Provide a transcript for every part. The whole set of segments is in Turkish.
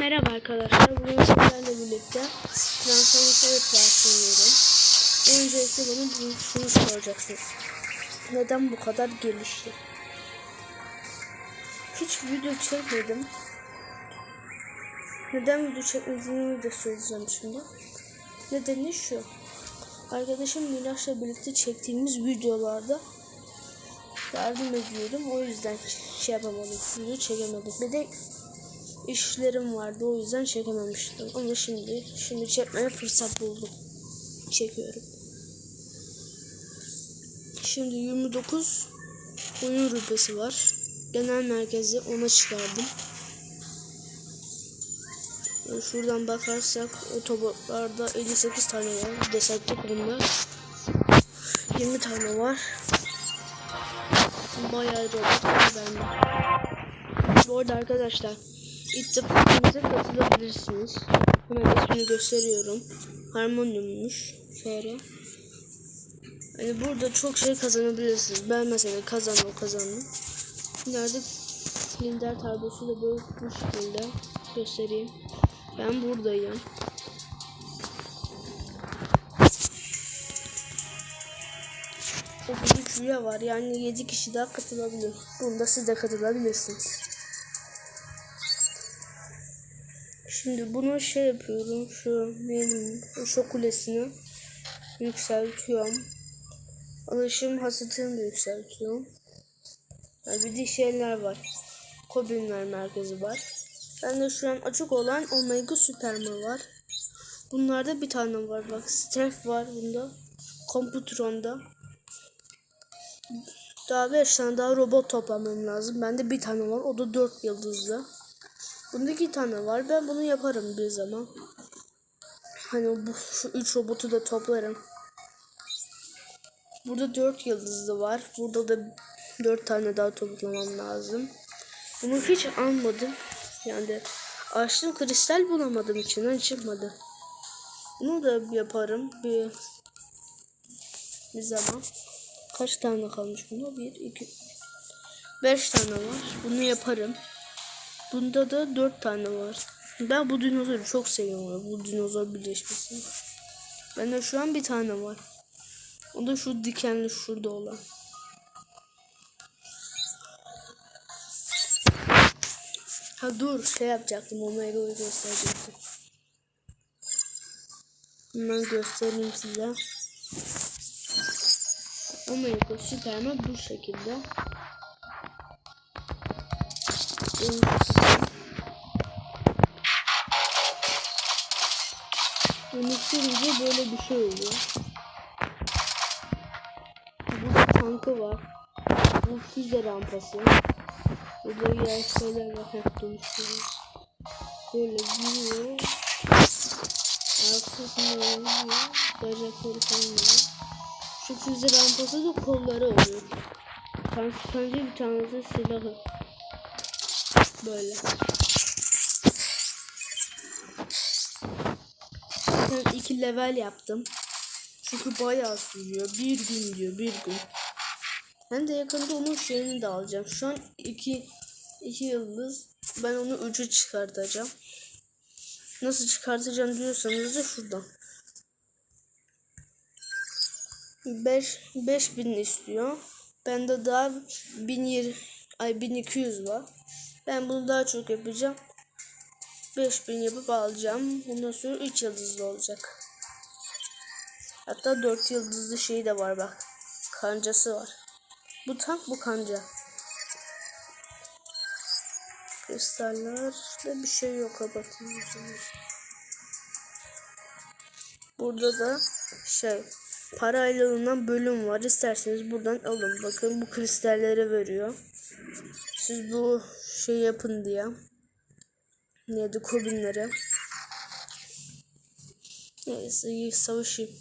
Merhaba arkadaşlar. Bugün sizlerle birlikte Transformers versiyonluyorum. Öncelikle bana şunu soracaksınız. Neden bu kadar gelişti? Hiç video çekmedim. Neden video çekmediğimi de söyleyeceğim şimdi. Nedeni şu. Arkadaşım Milaş'la birlikte çektiğimiz videolarda yardım ediyordum. O yüzden şey yapamadım. Video çekemedim. Bir de işlerim vardı o yüzden çekememiştim. Ama şimdi şimdi çekmeye fırsat buldum. Çekiyorum. Şimdi 29 oyun rübesi var. Genel merkezi ona çıkardım. Şuradan bakarsak otobotlarda 58 tane var. Decepticon'da 20 tane var. Bayağı robot bu arada arkadaşlar İttifakımıza katılabilirsiniz. Hemen ismini gösteriyorum. Harmoniummuş. FR. Hani burada çok şey kazanabilirsiniz. Ben mesela kazandım kazandım. Şimdi artık lider tablosuyla böyle bu şekilde göstereyim. Ben buradayım. Otuz üye var. Yani 7 kişi daha katılabilir. Bunda siz de katılabilirsiniz. Şimdi bunu şey yapıyorum. Şu benim şu kulesini yükseltiyorum. Alışım hasatını da yükseltiyorum. Yani bir de şeyler var. Kobinler merkezi var. Ben de şu an açık olan Omega Superman var. Bunlarda bir tane var bak. Stref var bunda. Computron'da. Daha 5 tane daha robot toplamam lazım. Bende bir tane var. O da 4 yıldızlı. Bunda iki tane var. Ben bunu yaparım bir zaman. Hani bu şu üç robotu da toplarım. Burada dört yıldızlı var. Burada da dört tane daha toplamam lazım. Bunu hiç almadım. Yani açtım kristal bulamadım içinden çıkmadı. Bunu da yaparım bir bir zaman. Kaç tane kalmış bunda? Bir, iki, beş tane var. Bunu yaparım. Bunda da dört tane var. Ben bu dinozoru çok seviyorum. Bu dinozor birleşmesini. Bende şu an bir tane var. O da şu dikenli şurada olan. Ha dur şey yapacaktım. Omega'yı gösterecektim. Hemen göstereyim size. Omega Superman bu şekilde. Dönüştürünce böyle bir şey oluyor. Burada tankı var. Bu füze rampası. Burada yer şeyler var. Hep dönüştürüyor. Böyle gidiyor. Arkasında oluyor. Bacakları falan oluyor. Şu füze rampası da kolları oluyor. Tank bir tanesi silahı. Böyle. Ben iki level yaptım. Çünkü bayağı sürüyor. Bir gün diyor, bir gün. Ben de yakında onun şeyini de alacağım. Şu an iki, iki yıldız. Ben onu ucu çıkartacağım. Nasıl çıkartacağım diyorsanız da şuradan. 5 5000 istiyor. Bende daha 1020 ay 1200 var. Ben bunu daha çok yapacağım. 5000 yapıp alacağım. Ondan sonra 3 yıldızlı olacak. Hatta 4 yıldızlı şey de var bak. Kancası var. Bu tank bu kanca. Kristallerde bir şey yok kapatın. Burada da şey parayla alınan bölüm var. İsterseniz buradan alın. Bakın bu kristalleri veriyor. Siz bu şey yapın diye. Neydi kubinleri. Neyse iyi savaşayım.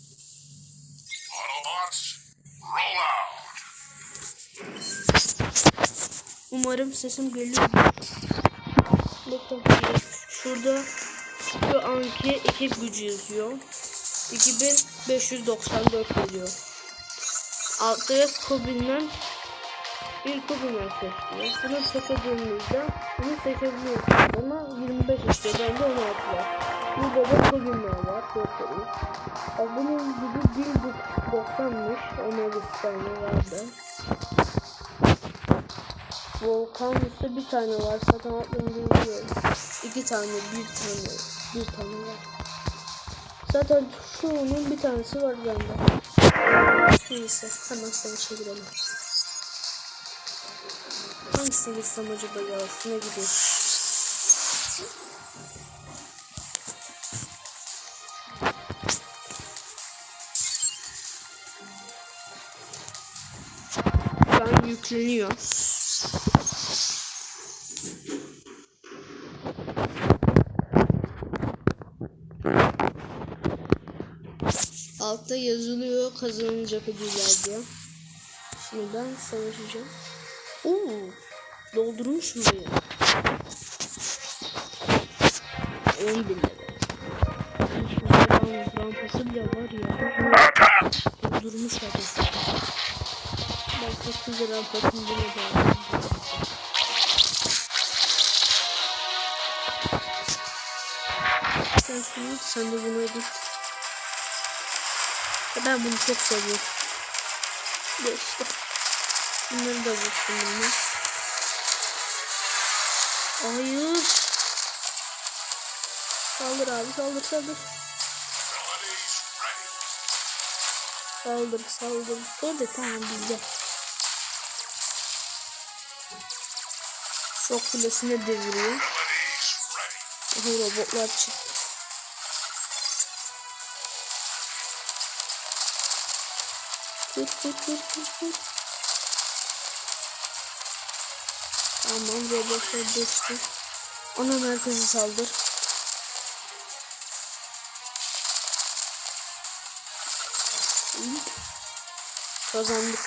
Umarım sesim geliyor. Bakın şurada şu anki ekip gücü yazıyor. 2594 geliyor. Altta kubinler bir kocaman seçiyor. Bunu seçeceğimizde bunu seçebiliyorsunuz ama 25 istiyor. Bende 16 var. Burada da kocaman var. 4 tane. Bak bunun gibi 1.90'mış. Ona bir tane vardı. Volkan üstte bir tane var. Zaten atlarını biliyorum. İki tane, bir tane, bir tane var. Zaten şunun bir tanesi var bende. Neyse hemen savaşa girelim. Hangisine gitsem acaba ya? Şuna gideyim. An yükleniyor. Altta yazılıyor kazanılacak ödüller diye. Şimdi ben savaşacağım. Oo, doldurmuş burayı. 10 bin lira. Ram, rampası bile var ya. Doldurmuş adam. Ben 8 lira rampasını bile doldurmuş. Sen sen de bunu edin. Ben bunu çok seviyorum. Bunları da vursun bunu. Hayır. Saldır abi saldır saldır. Saldır saldır. Dur da tamam bizde. Şok kulesine deviriyor. Aha robotlar çıktı. Kır kır kır kır kır. Tamam robotlar geçti. Ana merkezi saldır. Kazandık.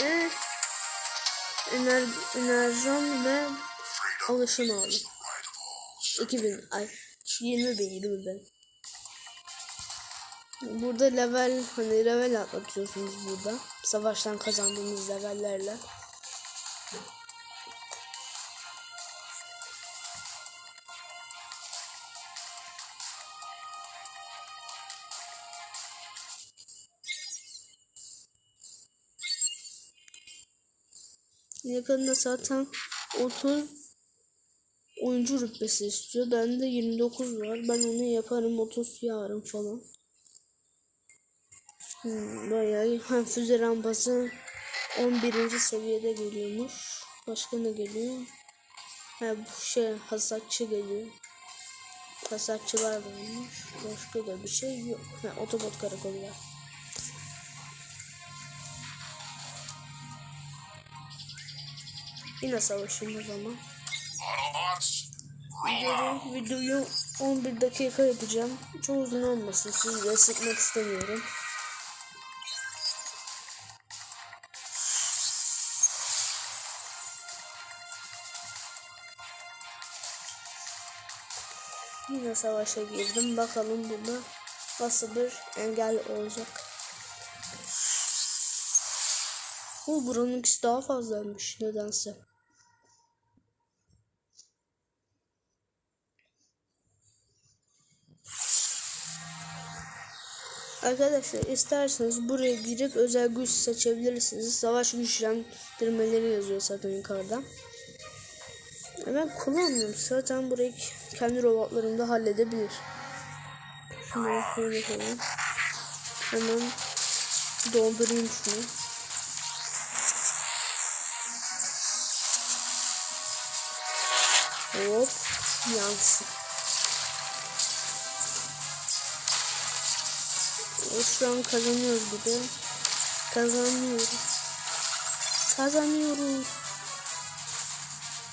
Ee, ener enerjon ve alışım aldım. Right of all. 2000 ay 20 bin 20 bin. Burada level hani level atlatıyorsunuz burada. Savaştan kazandığınız levellerle. Yakında zaten 30 oyuncu rütbesi istiyor. Bende 29 var. Ben onu yaparım 30 yarın falan. Bayağı ha, füze rampası 11. seviyede geliyormuş. Başka ne geliyor? Ha bu şey hasatçı geliyor. Hasatçılar varmış. Başka da bir şey yok. Ha otobot karakolu var. Yine savaşayım o zaman. Videoyu 11 dakika yapacağım. Çok uzun olmasın. Sizi de sıkmak istemiyorum. Yine savaşa girdim. Bakalım burada nasıl bir engel olacak. Bu buranın ikisi daha fazlaymış nedense. Arkadaşlar isterseniz buraya girip özel güç seçebilirsiniz. Savaş güçlendirmeleri yazıyor zaten yukarıda. Ben kullanmıyorum. Zaten burayı kendi robotlarım da halledebilir. Şunu şöyle. Hemen doldurayım şunu. Hop yansın. Şu an kazanıyoruz bir de. Kazanıyoruz. Kazanıyoruz.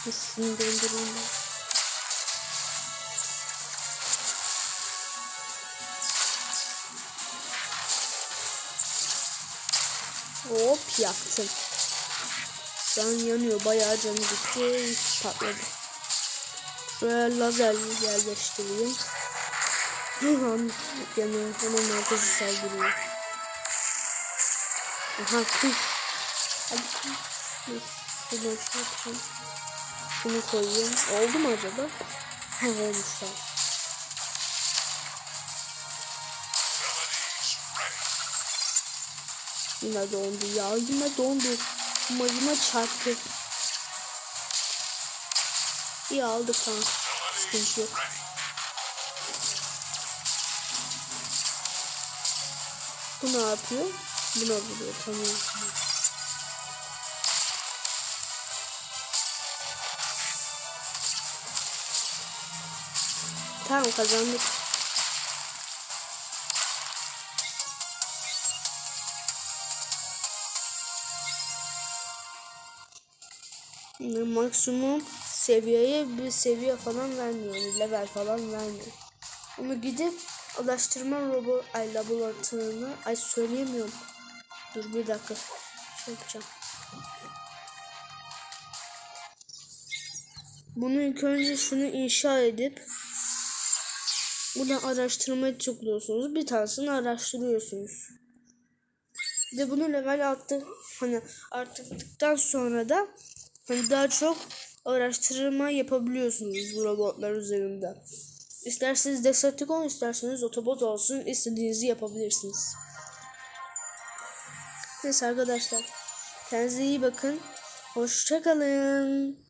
Şunu döndüreyim ben. Hop yaktım. Şu an yanıyor. Bayağı canı gitti. Patladı. Şuraya lazer yerleştireyim. An yanıyor. Hemen merkezi saldırıyor. Aha. Hadi. Dur. Şuradan şey yapacağım. Şunu koyayım. Oldu mu acaba? He olmuş tamam. Yine dondu ya. Yine dondu. Majına çarptı. İyi aldık tamam. Sıkıntı yok. Bu ne yapıyor? Buna vuruyor tamam. Tamam. Kazandık. Maksimum seviyeye bir seviye falan vermiyor. Level falan vermiyor. Ama gidip araştırma robot ay laboratuvarına ay söyleyemiyorum. Dur bir dakika. Şey yapacağım. Bunu ilk önce şunu inşa edip buradan araştırmaya tıklıyorsunuz. Bir tanesini araştırıyorsunuz. Bir de bunu level attı hani arttıktan sonra da hani daha çok araştırma yapabiliyorsunuz bu robotlar üzerinde. İsterseniz Decepticon, isterseniz Autobot olsun, istediğinizi yapabilirsiniz. Neyse arkadaşlar, kendinize iyi bakın. Hoşçakalın.